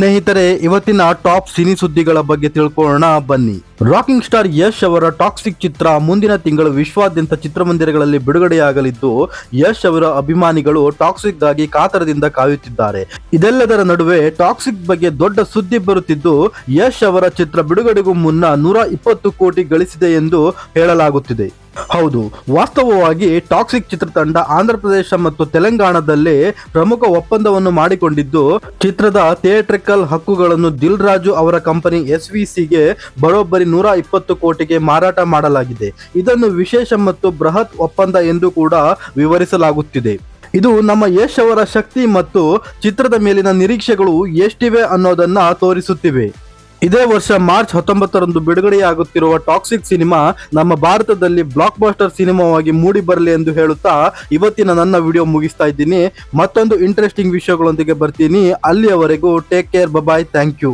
ಸ್ನೇಹಿತರೆ, ಇವತ್ತಿನ top cine ಸುದ್ದಿಗಳ ಬಗ್ಗೆ ತಿಳ್ಕೊಳ್ಳೋಣ, ಬನ್ನಿ. ರಾಕಿಂಗ್ ಸ್ಟಾರ್ ಯಶ್ ಅವರ ಟಾಕ್ಸಿಕ್ ಚಿತ್ರ ಮುಂದಿನ ತಿಂಗಳು ವಿಶ್ವಾದ್ಯಂತ ಚಿತ್ರಮಂದಿರಗಳಲ್ಲಿ ಬಿಡುಗಡೆಯಾಗಲಿದ್ದು, ಯಶ್ ಅವರ ಅಭಿಮಾನಿಗಳು ಟಾಕ್ಸಿಕ್ಗಾಗಿ ಕಾತರದಿಂದ ಕಾಯುತ್ತಿದ್ದಾರೆ. ಇದೆಲ್ಲದರ ನಡುವೆ ಟಾಕ್ಸಿಕ್ ಬಗ್ಗೆ ದೊಡ್ಡ ಸುದ್ದಿ ಬರುತ್ತಿದ್ದು, ಯಶ್ ಅವರ ಚಿತ್ರ ಬಿಡುಗಡೆಗೂ ಮುನ್ನ ನೂರ ಇಪ್ಪತ್ತು ಕೋಟಿ ಗಳಿಸಿದೆ ಎಂದು ಹೇಳಲಾಗುತ್ತಿದೆ. ಹೌದು, ವಾಸ್ತವವಾಗಿ ಟಾಕ್ಸಿಕ್ ಚಿತ್ರತಂಡ ಆಂಧ್ರ ಪ್ರದೇಶ ಮತ್ತು ತೆಲಂಗಾಣದಲ್ಲಿ ಪ್ರಮುಖ ಒಪ್ಪಂದವನ್ನು ಮಾಡಿಕೊಂಡಿದ್ದು, ಚಿತ್ರದ ಥಿಯೇಟ್ರಿಕಲ್ ಹಕ್ಕುಗಳನ್ನು ದಿಲ್ ರಾಜು ಅವರ ಕಂಪನಿ ಎಸ್ ವಿ ಸಿಗೆ ಬರೋಬ್ಬರಿ ನೂರ ಇಪ್ಪತ್ತು ಕೋಟಿಗೆ ಮಾರಾಟ ಮಾಡಲಾಗಿದೆ. ಇದನ್ನು ವಿಶೇಷ ಮತ್ತು ಬೃಹತ್ ಒಪ್ಪಂದ ಎಂದು ಕೂಡ ವಿವರಿಸಲಾಗುತ್ತಿದೆ. ಇದು ನಮ್ಮ ಯಶ್ ಶಕ್ತಿ ಮತ್ತು ಚಿತ್ರದ ಮೇಲಿನ ನಿರೀಕ್ಷೆಗಳು ಎಷ್ಟಿವೆ ಅನ್ನೋದನ್ನ ತೋರಿಸುತ್ತಿವೆ. ಇದೇ ವರ್ಷ ಮಾರ್ಚ್ ಹತ್ತೊಂಬತ್ತರಂದು ಬಿಡುಗಡೆಯಾಗುತ್ತಿರುವ ಟಾಕ್ಸಿಕ್ ಸಿನಿಮಾ ನಮ್ಮ ಭಾರತದಲ್ಲಿ ಬ್ಲಾಕ್ ಬಾಸ್ಟರ್ ಸಿನಿಮಾವಾಗಿ ಮೂಡಿ ಬರಲಿ ಎಂದು ಹೇಳುತ್ತಾ ಇವತ್ತಿನ ನನ್ನ ವಿಡಿಯೋ ಮುಗಿಸ್ತಾ ಇದ್ದೀನಿ. ಮತ್ತೊಂದು ಇಂಟ್ರೆಸ್ಟಿಂಗ್ ವಿಷಯಗಳೊಂದಿಗೆ ಬರ್ತೀನಿ. ಅಲ್ಲಿಯವರೆಗೂ take care bye bye thank you